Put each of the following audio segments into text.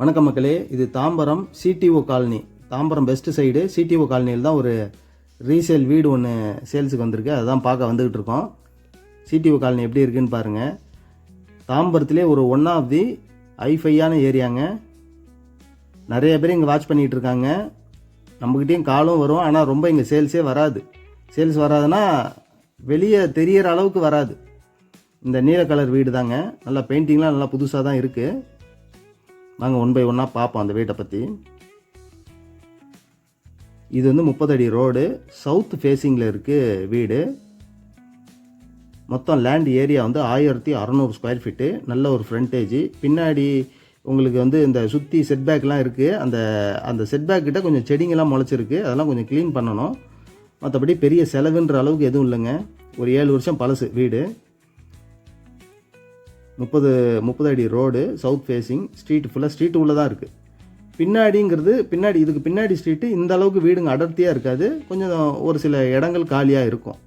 வணக்கம் மக்களே இது Tambaram CTO colony. Tambaram west side CTO காலனியில் தான் ஒரு ரீசேல் வீடு ஒன்று சேல்ஸுக்கு வந்திருக்கு. அதுதான் பார்க்க வந்துக்கிட்டு இருக்கோம். சிடிஓ காலனி எப்படி இருக்குன்னு பாருங்கள் தாம்பரத்திலே ஒரு ஒன் ஆஃப் தி ஐஃபையான ஏரியாங்க. நிறைய பேர் இங்கே வாட்ச் பண்ணிகிட்டு இருக்காங்க. நம்மக்கிட்டேயும் காலும் வரும். ஆனால் ரொம்ப இங்கே சேல்ஸே வராது. சேல்ஸ் வராதுன்னா வெளியே தெரியற அளவுக்கு வராது. இந்த நீல கலர் வீடு தாங்க நல்லா பெயிண்டிங்லாம் நல்லா புதுசாக தான் இருக்குது நாங்கள் ஒன் பை ஒன்னாக பார்ப்போம் அந்த வீட்டை பற்றி இது வந்து முப்பது அடி ரோடு சவுத் ஃபேஸிங்கில் இருக்குது வீடு. மொத்தம் லேண்ட் ஏரியா வந்து ஆயிரத்தி அறநூறு ஸ்கொயர் ஃபீட்டு நல்ல ஒரு ஃப்ரண்டேஜ் பின்னாடி உங்களுக்கு வந்து இந்த சுற்றி செட்பேக்லாம் இருக்குது அந்த அந்த செட்பேக் கிட்ட கொஞ்சம் செடிங்கெல்லாம் முளைச்சிருக்கு. அதெல்லாம் கொஞ்சம் க்ளீன் பண்ணணும். மற்றபடி பெரிய செலவுன்ற அளவுக்கு எதுவும் இல்லைங்க. ஒரு ஏழு வருஷம் பழசு வீடு. முப்பது முப்பது அடி ரோடு சவுத் ஃபேஸிங் ஸ்ட்ரீட் ஃபுல்லாக ஸ்ட்ரீட் உள்ளே தான் இருக்குது பின்னாடிங்கிறது பின்னாடி இதுக்கு பின்னாடி ஸ்ட்ரீட்டு இந்த அளவுக்கு வீடுங்க அடர்த்தியாக இருக்காது. கொஞ்சம் ஒரு சில இடங்கள் காலியாக இருக்கும்.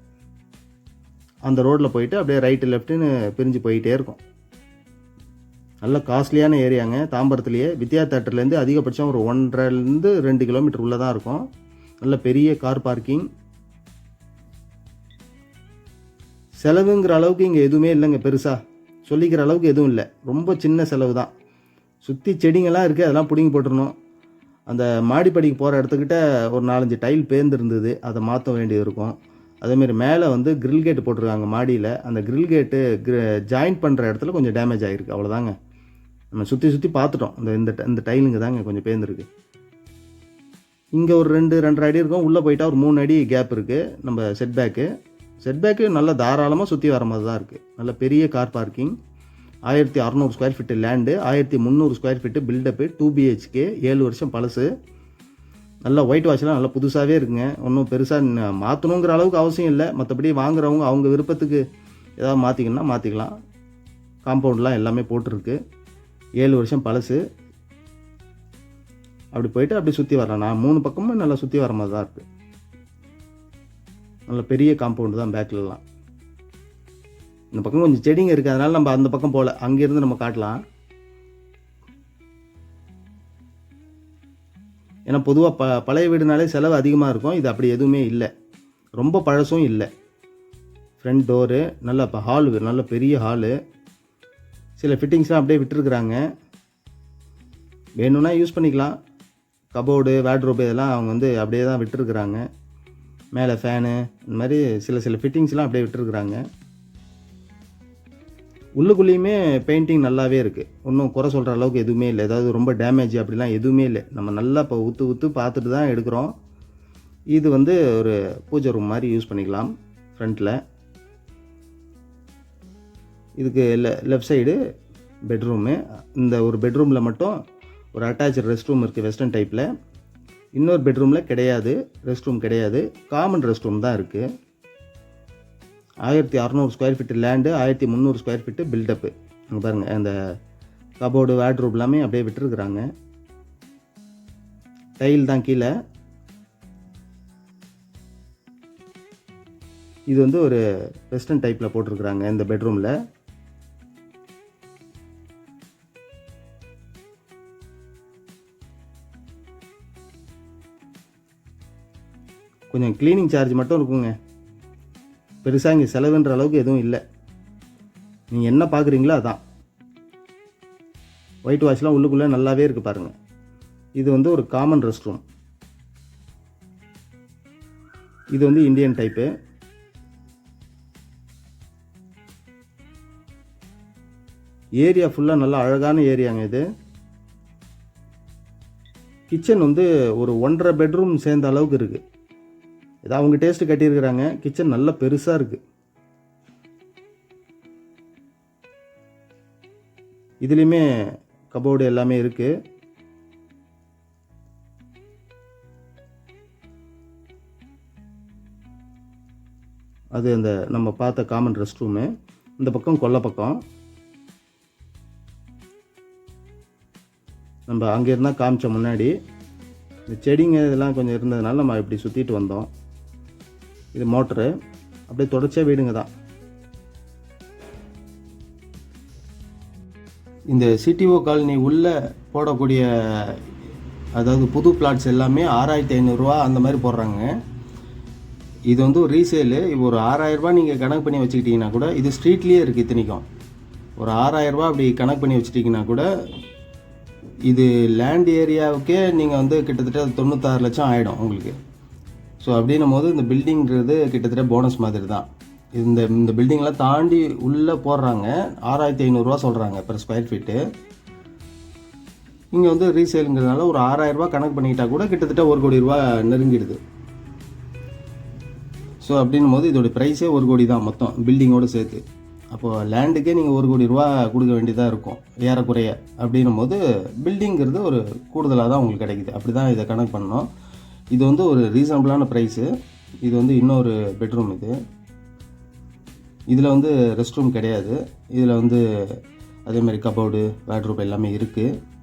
அந்த ரோட்டில் போயிட்டு அப்படியே ரைட்டு லெஃப்ட்டுன்னு பிரிஞ்சு போயிட்டே இருக்கும். நல்ல காஸ்ட்லியான ஏரியாங்க. தாம்பரத்துலேயே வித்யா தேட்டர்லேருந்து அதிகபட்சம் ஒரு ஒன்றரைலேருந்து ரெண்டு கிலோமீட்டர் உள்ளே தான் இருக்கும். நல்ல பெரிய கார் பார்க்கிங் செலவுங்கிற அளவுக்கு இங்கே எதுவுமே இல்லைங்க பெருசாக சொல்லிக்கிற அளவுக்கு எதுவும் இல்லை. ரொம்ப சின்ன செலவு தான். சுற்றி செடிங்கெல்லாம் இருக்குது அதெல்லாம் பிடுங்கி போட்டுருணும் அந்த மாடிப்படிக்கு போகிற இடத்துக்கிட்ட ஒரு நாலஞ்சு டைல் பேர்ந்துருந்தது அதை மாற்ற வேண்டியது இருக்கும். அதேமாரி மேலே வந்து கிரில் கேட்டு போட்டிருக்காங்க மாடியில். அந்த கிரில் கேட்டு ஜாயின் பண்ணுற இடத்துல கொஞ்சம் டேமேஜ் ஆகிருக்கு அவ்வளோதாங்க. நம்ம சுற்றி சுற்றி பார்த்துட்டோம். இந்த இந்த இந்த டைலுங்க தாங்க கொஞ்சம் பேர்ந்துருக்கு. இங்கே ஒரு ரெண்டு ரெண்டரை அடி இருக்கும். உள்ளே போயிட்டா ஒரு மூணு அடி கேப் இருக்குது நம்ம செட்பேக்கு செட்பேக்கு நல்ல தாராளமாக சுற்றி வர மாதிரி தான் இருக்குது நல்ல பெரிய கார் பார்க்கிங் ஆயிரத்தி அறநூறு ஸ்கொயர் ஃபீட்டு லேண்டு ஆயிரத்தி முந்நூறு square feet built up two BHK ஏழு வருஷம் பழசு. நல்லா ஒயிட் வாஷ்லாம் நல்லா புதுசாகவே இருக்குங்க. ஒன்றும் பெருசாக மாற்றணுங்கிற அளவுக்கு அவசியம் இல்லை. மற்றபடி வாங்குறவங்க அவங்க விருப்பத்துக்கு ஏதாவது மாற்றிக்கணும்னா மாற்றிக்கலாம் காம்பவுண்ட்லாம் எல்லாமே போட்டிருக்கு. ஏழு வருஷம் பழசு. அப்படி போயிட்டு அப்படி சுற்றி வரலாம். நான் மூணு பக்கமும் நல்லா சுற்றி வர மாதிரி தான் இருக்குது நல்ல பெரிய காம்பவுண்டு தான் பேக்லலாம் இந்த பக்கம் கொஞ்சம் செடிங்க இருக்குது அதனால் நம்ம அந்த பக்கம் போகல அங்கேருந்து நம்ம காட்டலாம். ஏன்னா பொதுவாக ப பழைய வீடுனாலே செலவு அதிகமாக இருக்கும். இது அப்படி எதுவுமே இல்லை. ரொம்ப பழசும் இல்லை. ஃப்ரண்ட் டோரு நல்ல இப்போ ஹாலு நல்ல பெரிய ஹாலு சில ஃபிட்டிங்ஸ்லாம் அப்படியே விட்டுருக்குறாங்க. வேணும்னா யூஸ் பண்ணிக்கலாம். கபோர்டு வேட்ரோப் இதெல்லாம் அவங்க வந்து அப்படியே தான் விட்டுருக்குறாங்க. மேலே ஃபேனு இந்த மாதிரி சில சில ஃபிட்டிங்ஸ்லாம் அப்படியே விட்டுருக்குறாங்க. உள்ளுக்குள்ளேயுமே பெயிண்டிங் நல்லாவே இருக்குது ஒன்றும் குறை சொல்கிற அளவுக்கு எதுவுமே இல்லை. ஏதாவது ரொம்ப டேமேஜ் அப்படிலாம் எதுவுமே இல்லை. நம்ம நல்லா இப்போ உத்து உத்து பார்த்துட்டு தான் எடுக்கிறோம். இது வந்து ஒரு பூஜை ரூம் மாதிரி யூஸ் பண்ணிக்கலாம் ஃப்ரண்ட்டில் இதுக்கு லெ லெஃப்ட் சைடு பெட்ரூமு இந்த ஒரு பெட்ரூமில் மட்டும் ஒரு அட்டாச் ரெஸ்ட் ரூம் இருக்குது வெஸ்டர்ன் டைப்பில் இன்னொரு பெட்ரூமில் கிடையாது ரெஸ்ட் ரூம் கிடையாது. காமன் ரெஸ்ட் ரூம் தான் இருக்குது ஆயிரத்தி அறநூறு ஸ்கொயர் ஃபீட்டு லேண்டு ஆயிரத்தி முந்நூறு ஸ்கொயர் ஃபீட்டு பில்டப்பு அங்கே பாருங்கள் அந்த கபோர்டு வேட்ரூப் எல்லாமே அப்படியே விட்டுருக்குறாங்க. டைல் தான் கீழே. இது வந்து ஒரு வெஸ்டர்ன் டைப்பில் போட்டிருக்குறாங்க இந்த பெட்ரூமில் கொஞ்சம் க்ளீனிங் சார்ஜ் மட்டும் இருக்குங்க. பெருசாக இங்கே செலவுன்ற அளவுக்கு எதுவும் இல்லை. நீங்கள் என்ன பார்க்குறீங்களோ அதான். ஒயிட் வாஷ்லாம் உள்ளுக்குள்ளே நல்லாவே இருக்குது பாருங்கள் இது வந்து ஒரு காமன் ரெஸ்ட் ரூம் இது வந்து இந்தியன் டைப்பு ஏரியா ஃபுல்லாக நல்லா அழகான ஏரியாங்க இது. கிச்சன் வந்து ஒரு ஒன்றரை பெட்ரூம் சேர்ந்த அளவுக்கு இருக்குது ஏதோ அவங்க டேஸ்ட்டு கட்டியிருக்கிறாங்க. கிச்சன் நல்லா பெருசாக இருக்குது இதுலேயுமே கபோர்டு எல்லாமே இருக்குது அது அந்த நம்ம பார்த்த காமன் ரெஸ்ட் ரூமு இந்த பக்கம் கொல்லை பக்கம். நம்ம அங்கே இருந்தால் காமிச்ச முன்னாடி. இந்த செடிங்க இதெல்லாம் கொஞ்சம் இருந்ததுனால நம்ம இப்படி சுற்றிட்டு வந்தோம். இது மோட்ரு அப்படியே தொடர்ச்சியாக வீடுங்க தான். இந்த சிடிஓ காலனி உள்ளே போடக்கூடிய அதாவது புது பிளாட்ஸ் எல்லாமே ஆறாயிரத்தி ஐநூறுரூவா அந்த மாதிரி போடுறாங்க. இது வந்து ஒரு ரீசேலு இப்போ ஒரு ஆறாயிரரூபா நீங்கள் கணக்கு பண்ணி வச்சுக்கிட்டிங்கன்னா கூட இது ஸ்ட்ரீட்லேயே இருக்குது இத்தனைக்கும். ஒரு ஆறாயிரரூபா அப்படி கணக்கு பண்ணி வச்சுட்டிங்கன்னா கூட இது லேண்ட் ஏரியாவுக்கே நீங்கள் வந்து கிட்டத்தட்ட தொண்ணூத்தாறு லட்சம் ஆகிடும் உங்களுக்கு. ஸோ அப்படின்னும் போது இந்த பில்டிங்கிறது கிட்டத்தட்ட போனஸ் மாதிரி தான் இந்த இந்த பில்டிங்லாம் தாண்டி உள்ளே போடுறாங்க. ஆறாயிரத்தி ஐநூறுரூவா சொல்கிறாங்க பெர் ஸ்கொயர் ஃபீட்டு இங்கே வந்து ரீசேலுங்கிறதுனால ஒரு ஆறாயிரரூபா கணக்கு பண்ணிக்கிட்டால் கூட கிட்டத்தட்ட ஒரு கோடி ரூபா நெருங்கிடுது. ஸோ அப்படின்னும் போது இதோட ப்ரைஸே ஒரு கோடி தான் மொத்தம் பில்டிங்கோடு சேர்த்து. அப்போது லேண்டுக்கே நீங்கள் ஒரு கோடி ரூபா கொடுக்க வேண்டியதாக இருக்கும். ஏறக்குறைய. அப்படின்னும் போது பில்டிங்கிறது ஒரு கூடுதலாக தான் உங்களுக்கு கிடைக்குது. அப்படி தான் இதை கணக்கு பண்ணோம். இது வந்து ஒரு ரீசனபிளான ப்ரைஸு இது வந்து இன்னொரு பெட்ரூம் இது. இதில் வந்து ரெஸ்ட் ரூம் கிடையாது. இதில் வந்து அதேமாதிரி கபோர்டு வாட்ரூப் எல்லாமே இருக்குது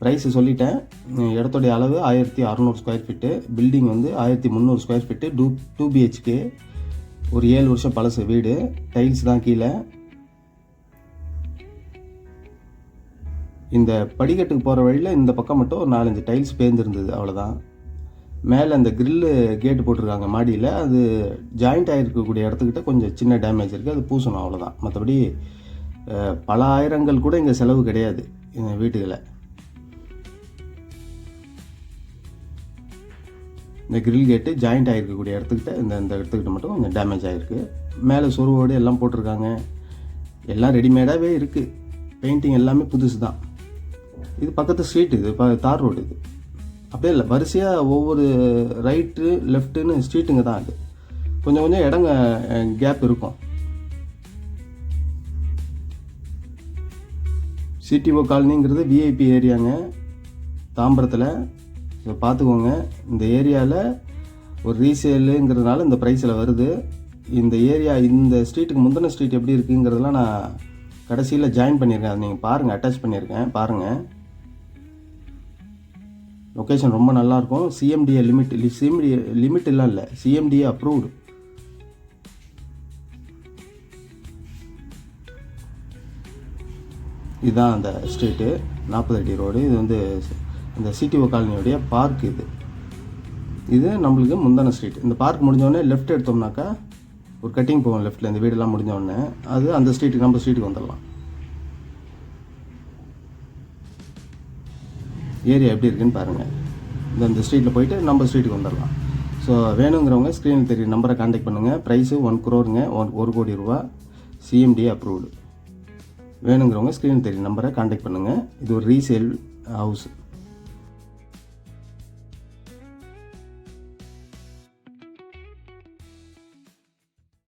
ப்ரைஸு சொல்லிட்டேன். இடத்துடைய இடத்தோடைய அளவு ஆயிரத்தி அறநூறு ஸ்கொயர் ஃபீட்டு பில்டிங் வந்து ஆயிரத்தி முந்நூறு square feet two two BHK ஒரு ஏழு வருஷம் பழசு வீடு. டைல்ஸ் தான் கீழே. இந்த படிக்கட்டுக்கு போகிற வழியில் இந்த பக்கம் மட்டும் ஒரு நாலஞ்சு டைல்ஸ் பேர்ந்துருந்தது அவ்வளோதான் மேலே அந்த கிரில்லு கேட்டு போட்டிருக்காங்க மாடியில். அது ஜாயிண்ட் ஆகிருக்கக்கூடிய இடத்துக்கிட்ட கொஞ்சம் சின்ன டேமேஜ் இருக்குது அது பூசணும் அவ்வளோதான் மற்றபடி பல ஆயிரங்கள் கூட இங்கே செலவு கிடையாது இந்த வீட்டுகளை இந்த கிரில் கேட்டு ஜாயிண்ட் ஆகிருக்கக்கூடிய இடத்துக்கிட்ட இந்த இந்த இடத்துக்கிட்ட மட்டும் கொஞ்சம் டேமேஜ் ஆகிருக்கு மேலே சொருவோடு எல்லாம் போட்டிருக்காங்க. எல்லாம் ரெடிமேடாகவே இருக்குது பெயிண்டிங் எல்லாமே புதுசு தான் இது பக்கத்து ஸ்ட்ரீட் இது ப தார் ரோடு இது. அப்படியே இல்லை வரிசையாக ஒவ்வொரு ரைட்டு லெஃப்ட்டுன்னு ஸ்ட்ரீட்டுங்க தான் அது. கொஞ்சம் கொஞ்சம் இடங்க கேப் இருக்கும். சிடிஓ காலனிங்கிறது விஐபி ஏரியாங்க. தாம்பரத்தில் இதை பார்த்துக்கோங்க இந்த ஏரியாவில் ஒரு ரீசேலுங்கிறதுனால இந்த ப்ரைஸில் வருது. இந்த ஏரியா இந்த ஸ்ட்ரீட்டுக்கு முந்தின ஸ்ட்ரீட் எப்படி இருக்குங்கிறதெல்லாம் நான் கடைசியில் ஜாயின் பண்ணியிருக்கேன். அதை நீங்கள் பாருங்கள் அட்டாச் பண்ணியிருக்கேன் பாருங்கள் லொக்கேஷன் ரொம்ப நல்லாயிருக்கும் சிஎம்டிஏ லிமிட் சிஎம்டி லிமிட் எல்லாம் இல்லை. சிஎம்டிஏ அப்ரூவ்டு இதுதான் அந்த ஸ்ட்ரீட்டு நாற்பது அடி ரோடு இது வந்து இந்த சிடிஓ காலனியோடைய பார்க் இது. இது நம்மளுக்கு முந்தான ஸ்ட்ரீட் இந்த பார்க் முடிஞ்சோடனே லெஃப்ட் எடுத்தோம்னாக்கா ஒரு கட்டிங் போகும் லெஃப்ட்டில் இந்த வீடெல்லாம் முடிஞ்சோடனே அது அந்த ஸ்ட்ரீட்டுக்கு நம்ம ஸ்ட்ரீட்டுக்கு வந்துடலாம். ஏரியா எப்படி இருக்குன்னு பாருங்கள் இந்த இந்த ஸ்ட்ரீட்டில் போயிட்டு நம்ம ஸ்ட்ரீட்டுக்கு வந்துடலாம். ஸோ வேணுங்கிறவங்க ஸ்க்ரீனில் தெரியும் நம்பரை காண்டாக்ட் பண்ணுங்கள் ப்ரைஸு ஒன் குரோருங்க ஒன் ஒரு கோடி ரூபா சிஎம்டி அப்ரூவ்டு வேணுங்கிறவங்க ஸ்க்ரீனில் தெரியும் நம்பரை காண்டாக்ட் பண்ணுங்கள் இது ஒரு ரீசேல் ஹவுஸ்